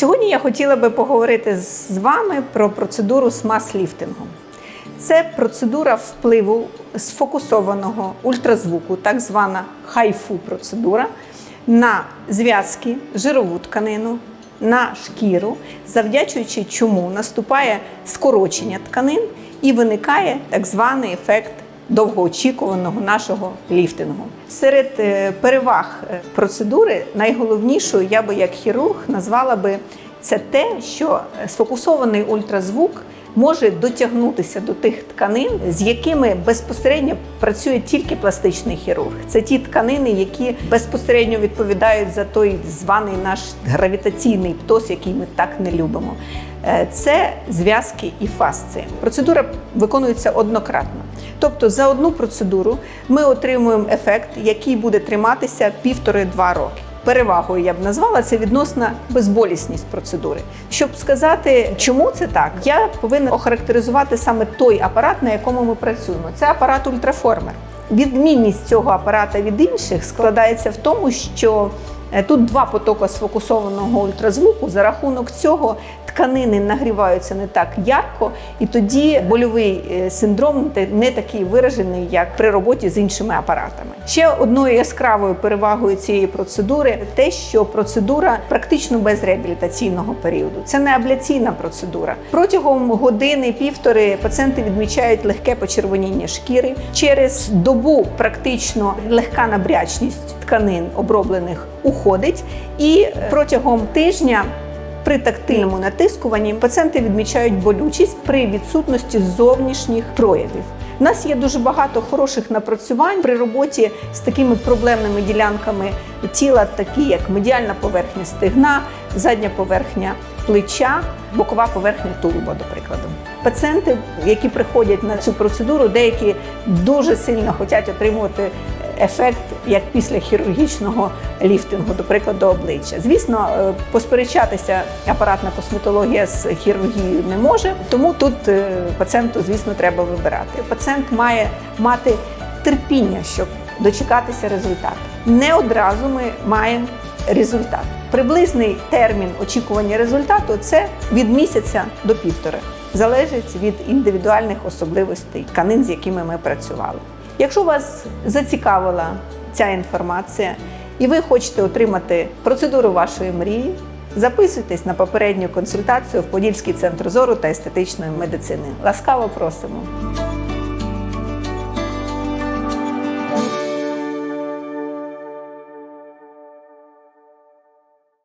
Сьогодні я хотіла би поговорити з вами про процедуру смаз-ліфтингу. Це процедура впливу сфокусованого ультразвуку, так звана хайфу процедура, на зв'язки, жирову тканину, на шкіру, завдячуючи чому наступає скорочення тканин і виникає так званий ефект довгоочікуваного нашого ліфтингу. Серед е, переваг е, процедури найголовнішою я би як хірург назвала би це те, що е, сфокусований ультразвук може дотягнутися до тих тканин, з якими безпосередньо працює тільки пластичний хірург. Це ті тканини, які безпосередньо відповідають за той званий наш гравітаційний птоз, який ми так не любимо. Це зв'язки і фасції. Процедура виконується однократно. Тобто за одну процедуру ми отримуємо ефект, який буде триматися півтори-два роки. Перевагою я б назвала це відносна безболісність процедури. Щоб сказати, чому це так, я повинна охарактеризувати саме той апарат, на якому ми працюємо. Це апарат ультраформер. Відмінність цього апарата від інших складається в тому, що е, тут два потоки сфокусованого ультразвуку. За рахунок цього тканини нагріваються не так ярко, і тоді больовий е, синдром не такий виражений, як при роботі з іншими апаратами. Ще одною яскравою перевагою цієї процедури те, що процедура практично без реабілітаційного періоду. Це не абляційна процедура. Протягом години-півтори пацієнти відмічають легке почервоніння шкіри. Через добу практично легка набрячність тканин оброблених уходить, і протягом тижня при тактильному натискуванні пацієнти відмічають болючість при відсутності зовнішніх проявів. У нас є дуже багато хороших напрацювань при роботі з такими проблемними ділянками тіла, такі як медіальна поверхня стегна, задня поверхня плеча, бокова поверхня тулуба, до прикладу. Пацієнти, які приходять на цю процедуру, деякі дуже сильно хочуть отримувати ефект як після хірургічного ліфтингу, до прикладу, обличчя. Звісно, е, посперечатися апаратна косметологія з хірургією не може, тому тут е, пацієнту, звісно, треба вибирати. Пацієнт має мати терпіння, щоб дочекатися результату. Не одразу ми маємо результат. Приблизний термін очікування результату це від місяця до півтора. Залежить від індивідуальних особливостей тканин, з якими ми працювали. Якщо вас зацікавила ця інформація і ви хочете отримати процедуру вашої мрії, записуйтесь на попередню консультацію в Подільський центр зору та естетичної медицини. Ласкаво просимо!